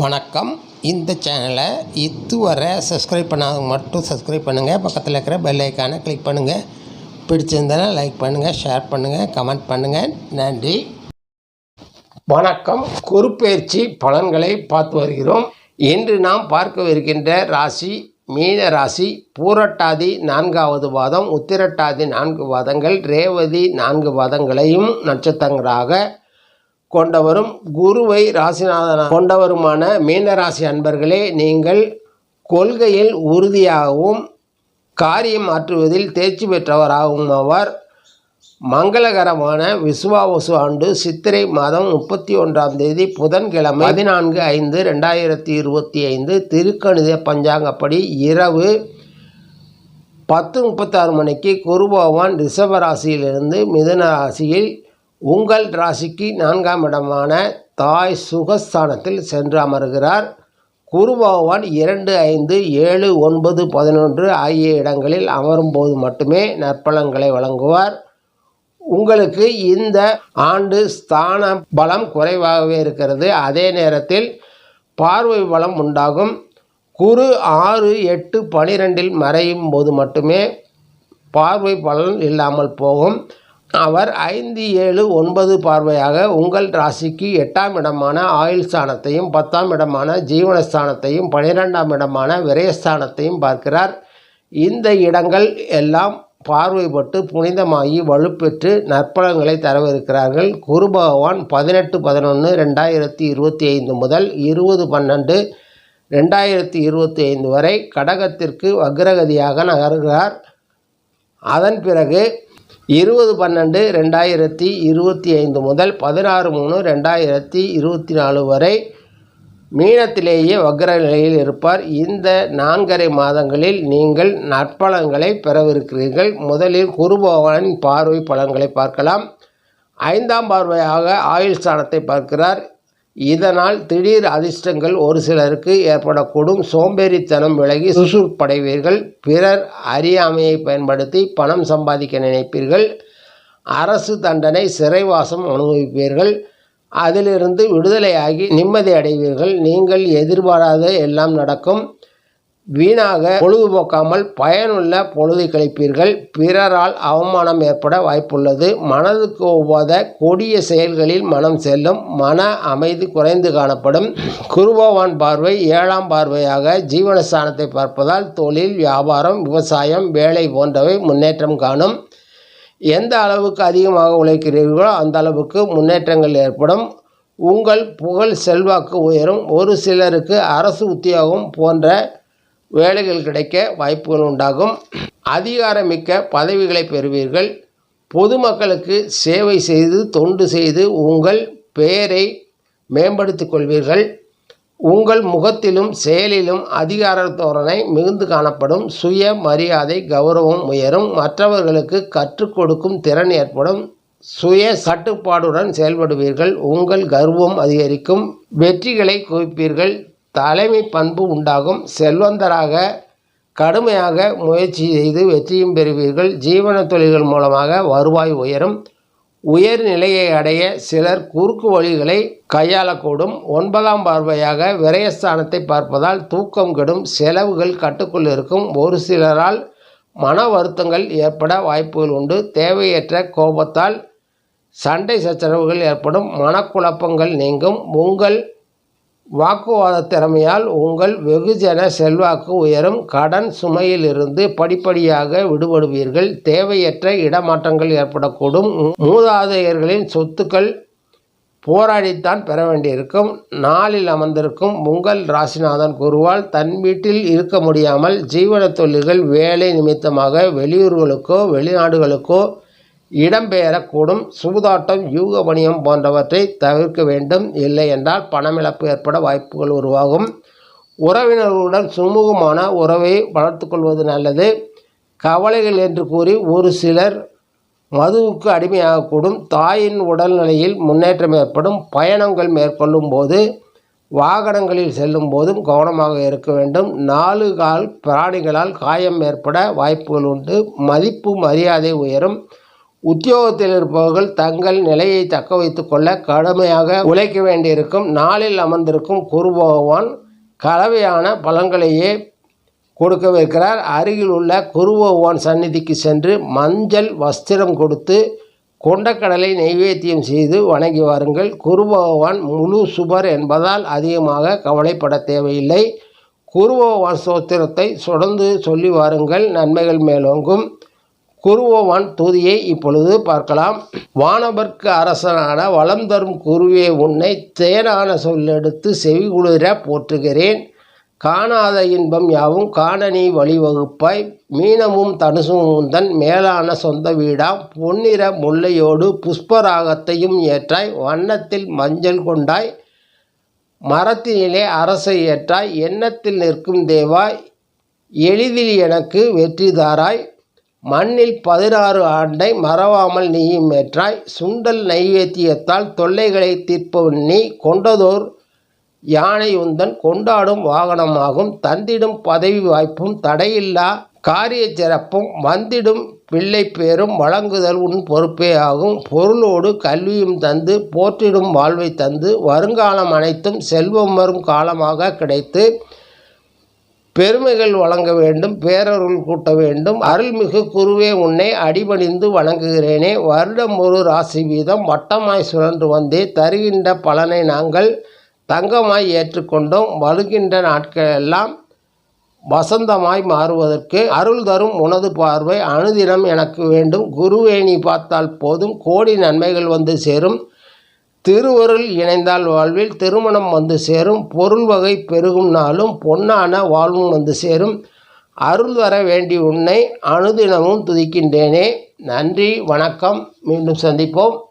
வணக்கம். இந்த சேனலை இதுவரை சப்ஸ்கிரைப் பண்ணாதவங்க மட்டும் சப்ஸ்கிரைப் பண்ணுங்கள் பக்கத்தில் இருக்கிற பெல் ஐக்கானை கிளிக் பண்ணுங்கள் பிடிச்சிருந்தனா லைக் பண்ணுங்கள் ஷேர் பண்ணுங்கள் கமெண்ட் பண்ணுங்கள் நன்றி. வணக்கம். குறுப்பெயர்ச்சி பலன்களை பார்த்து வருகிறோம். இன்று நாம் பார்க்கவிருக்கின்ற ராசி மீன ராசி பூரட்டாதி நான்காவது வாதம் உத்திரட்டாதி நான்கு வாதங்கள் ரேவதி நான்கு வாதங்களையும் நட்சத்திரங்களாக கொண்டவரும் குருவை ராசிநாதன கொண்டவருமான மீனராசி அன்பர்களே நீங்கள் கொள்கையில் உறுதியாகவும் காரியம் ஆற்றுவதில் தேர்ச்சி பெற்றவராகவும் அவர் மங்களகரமான விசுவாவசு ஆண்டு சித்திரை மாதம் முப்பத்தி ஒன்றாம் தேதி புதன்கிழமை பதினான்கு ஐந்து ரெண்டாயிரத்தி இருபத்தி ஐந்து திருக்கணித பஞ்சாங்கப்படி இரவு பத்து முப்பத்தாறு மணிக்கு குரு பகவான் ரிஷப ராசியிலிருந்து மிதுன ராசியில் உங்கள் ராசிக்கு நான்காம் இடமான தாய் சுகஸ்தானத்தில் சென்று அமர்கிறார். குரு பகவான் இரண்டு ஐந்து ஏழு ஒன்பது பதினொன்று ஆகிய இடங்களில் அமரும்போது மட்டுமே நற்பலன்களை வழங்குவார். உங்களுக்கு இந்த ஆண்டு ஸ்தான பலம் குறைவாகவே இருக்கிறது. அதே நேரத்தில் பார்வை பலம் உண்டாகும். குரு ஆறு எட்டு பனிரெண்டில் மறையும் போது மட்டுமே பார்வை பலன் இல்லாமல் போகும். அவர் ஐந்து ஏழு ஒன்பது பார்வையாக உங்கள் ராசிக்கு எட்டாம் இடமான ஆயுள் ஸ்தானத்தையும் பத்தாம் இடமான ஜீவனஸ்தானத்தையும் பனிரெண்டாம் இடமான விரயஸ்தானத்தையும் பார்க்கிறார். இந்த இடங்கள் எல்லாம் பார்வைப்பட்டு புனிதமாகி வலுப்பெற்று நற்பலன்களை தரவிருக்கிறார்கள். குரு பகவான் பதினெட்டு பதினொன்று ரெண்டாயிரத்தி இருபத்தி ஐந்து முதல் இருபது பன்னெண்டு ரெண்டாயிரத்தி இருபத்தி ஐந்து வரை கடகத்திற்கு வக்ரகதியாக நகர்கிறார். அதன் பிறகு இருபது பன்னெண்டு ரெண்டாயிரத்தி இருபத்தி ஐந்து முதல் பதினாறு மூணு ரெண்டாயிரத்தி இருபத்தி நாலு வரை மீனத்திலேயே வக்ர நிலையில் இருப்பார். இந்த நான்கரை மாதங்களில் நீங்கள் நற்பலங்களை பெறவிருக்கிறீர்கள். முதலில் குரு பகவானின் பார்வை பலன்களை பார்க்கலாம். ஐந்தாம் பார்வையாக ஆயுள் ஸ்தானத்தை பார்க்கிறார். இதனால் திடீர் அதிர்ஷ்டங்கள் ஒரு சிலருக்கு ஏற்படக்கூடும். சோம்பேறித்தனம் விலகி சுசுப்படைவீர்கள் பிறர் அறியாமையை பயன்படுத்தி பணம் சம்பாதிக்க நினைப்பீர்கள். அரசு தண்டனை சிறைவாசம் அனுபவிப்பீர்கள். அதிலிருந்து விடுதலையாகி நிம்மதி அடைவீர்கள். நீங்கள் எதிர்பாராத எல்லாம் நடக்கும். வீணாக பொழுதுபோக்காமல் பயனுள்ள பொழுதை கழிப்பீர்கள். பிறரால் அவமானம் ஏற்பட வாய்ப்புள்ளது. மனதுக்கு ஒவ்வாத கொடிய செயல்களில் மனம் செல்லும். மன அமைதி குறைந்து காணப்படும். குருபவான் பார்வை ஏழாம் பார்வையாக ஜீவனஸ்தானத்தை பார்ப்பதால் தொழில் வியாபாரம் விவசாயம் வேலை போன்றவை முன்னேற்றம் காணும். எந்த அளவுக்கு அதிகமாக உழைக்கிறீர்களோ அந்த அளவுக்கு முன்னேற்றங்கள் ஏற்படும். உங்கள் புகழ் செல்வாக்கு உயரும். ஒரு சிலருக்கு அரசு உத்தியோகம் போன்ற வேலைகள் கிடைக்க வாய்ப்புகள் உண்டாகும். அதிகாரமிக்க பதவிகளை பெறுவீர்கள். பொதுமக்களுக்கு சேவை செய்து தொண்டு செய்து உங்கள் பெயரை மேம்படுத்திக் கொள்வீர்கள். உங்கள் முகத்திலும் செயலிலும் அதிகார தோரணை மிகுந்து காணப்படும். சுய மரியாதை கௌரவம் உயரும். மற்றவர்களுக்கு கற்றுக் கொடுக்கும் திறன் ஏற்படும். சுய கட்டுப்பாடுடன் செயல்படுவீர்கள். உங்கள் கர்வம் அதிகரிக்கும். வெற்றிகளை குவிப்பீர்கள். தலைமை பண்பு உண்டாகும். செல்வந்தராக கடுமையாக முயற்சி செய்து வெற்றியும் பெறுவீர்கள். ஜீவன தொழில்கள் மூலமாக வருவாய் உயரும். உயர் நிலையை அடைய சிலர் குறுக்கு வழிகளை கையாளக்கூடும். ஒன்பதாம் பார்வையாக விரயஸ்தானத்தை பார்ப்பதால் தூக்கம் கெடும். செலவுகள் கட்டுக்குள் இருக்கும். ஒரு சிலரால் மன வருத்தங்கள் ஏற்பட வாய்ப்புகள் உண்டு. தேவையற்ற கோபத்தால் சண்டை சச்சரவுகள் ஏற்படும். மனக்குழப்பங்கள் நீங்கும். உங்கள் வாக்குவாத திறமையால் உங்கள் வெகுஜன செல்வாக்கு உயரும். கடன் சுமையிலிருந்து படிப்படியாக விடுபடுவீர்கள். தேவையற்ற இடமாற்றங்கள் ஏற்படக்கூடும். மூதாதையர்களின் சொத்துக்கள் போராடித்தான் பெற வேண்டியிருக்கும். நாளில் அமர்ந்திருக்கும் உங்கள் ராசிநாதன் குருவால் தன் வீட்டில் இருக்க முடியாமல் ஜீவன தொழில்கள் வேலை நிமித்தமாக வெளியூர்களுக்கோ வெளிநாடுகளுக்கோ இடம்பெயரக்கூடும். சூதாட்டம் யூக வணிகம் போன்றவற்றை தவிர்க்க வேண்டும். இல்லை என்றால் பணமிழப்பு ஏற்பட வாய்ப்புகள் உருவாகும். உறவினர்களுடன் சுமூகமான உறவை வளர்த்துக்கொள்வது நல்லது. கவலைகள் என்று கூறி ஒரு சிலர் மதுவுக்கு அடிமையாகக்கூடும். தாயின் உடல்நிலையில் முன்னேற்றம் ஏற்படும். பயணங்கள் மேற்கொள்ளும் போது வாகனங்களில் செல்லும் போதும் கவனமாக இருக்க வேண்டும். நாலு கால் பிராணிகளால் காயம் ஏற்பட வாய்ப்புகள் உண்டு. மதிப்பு மரியாதை உயரும். உத்தியோகத்தில் இருப்பவர்கள் தங்கள் நிலையை தக்க வைத்து கொள்ள கடுமையாக உழைக்க வேண்டியிருக்கும். நாளில் அமர்ந்திருக்கும் குரு பகவான் கலவையான பலன்களையே கொடுக்கவிருக்கிறார். அருகில் உள்ள குரு பகவான் சந்நிதிக்கு சென்று மஞ்சள் வஸ்திரம் கொடுத்து கொண்டக்கடலை நைவேத்தியம் செய்து வணங்கி வாருங்கள். குரு பகவான் முழு சுபர் என்பதால் அதிகமாக கவலைப்பட தேவையில்லை. குரு பகவான் சோத்திரத்தை தொடர்ந்து சொல்லி வாருங்கள். நன்மைகள் மேலோங்கும். குருவோவான் தூதியை இப்பொழுது பார்க்கலாம். வானவர்க்கு அரசனான வளம் தரும் குருவே உன்னை தேனான சொல்லெடுத்து செவிகுளிர போற்றுகிறேன். காணாத இன்பம் யாவும் காண நீ வழிவகுப்பாய். மீனமும் தனுசும் உந்தன் மேலான சொந்த வீடாம். பொன்னிற முல்லையோடு புஷ்பராகத்தையும் ஏற்றாய். வண்ணத்தில் மஞ்சள் கொண்டாய். மரத்தினிலே அரசை ஏற்றாய். எண்ணத்தில் நிற்கும் தேவாய். எளிதில் எனக்கு வெற்றி தாராய். மண்ணில் பதினாறு ஆண்டை மறவாமல் நீயும் ஏற்றாய். சுண்டல் நைவேத்தியத்தால் தொல்லைகளை தீர்ப்பவன் நீ. கொண்டதோர் யானை உந்தன் கொண்டாடும் வாகனமாகும். தந்திடும் பதவி வாய்ப்பும் தடையில்லா. காரிய சிறப்பும் வந்திடும் பிள்ளை பேரும் வழங்குதல் உன் பொறுப்பே ஆகும். பொருளோடு கல்வியும் தந்து போற்றிடும் வாழ்வை தந்து. வருங்காலம் அனைத்தும் செல்வம் வரும் காலமாக கிடைத்து பெருமைகள் வழங்க வேண்டும் பேரருள் கூட்ட வேண்டும். அருள்மிகு குருவே உன்னை அடிபணிந்து வணங்குகிறேனே. வருடம் ஒரு ராசி வீதம் வட்டமாய் சுழன்று வந்தே. தருகின்ற பலனை நாங்கள் தங்கமாய் ஏற்றுக்கொண்டோம். வருகின்ற நாட்களெல்லாம் வசந்தமாய் மாறுவதற்கு அருள் தரும் உனது பார்வை அனுதினம் எனக்கு வேண்டும். குருவேணி பார்த்தால் போதும். கோடி நன்மைகள் வந்து சேரும். திருவருள் இணைந்தால் வாழ்வில் திருமணம் வந்து சேரும் பொருள் வகை பெருகும் நாளும் பொன்னான வாழ்வும் வந்து சேரும். அருள் வர வேண்டி உன்னை அனுதினமும் துதிக்கின்றேனே. நன்றி வணக்கம். மீண்டும் சந்திப்போம்.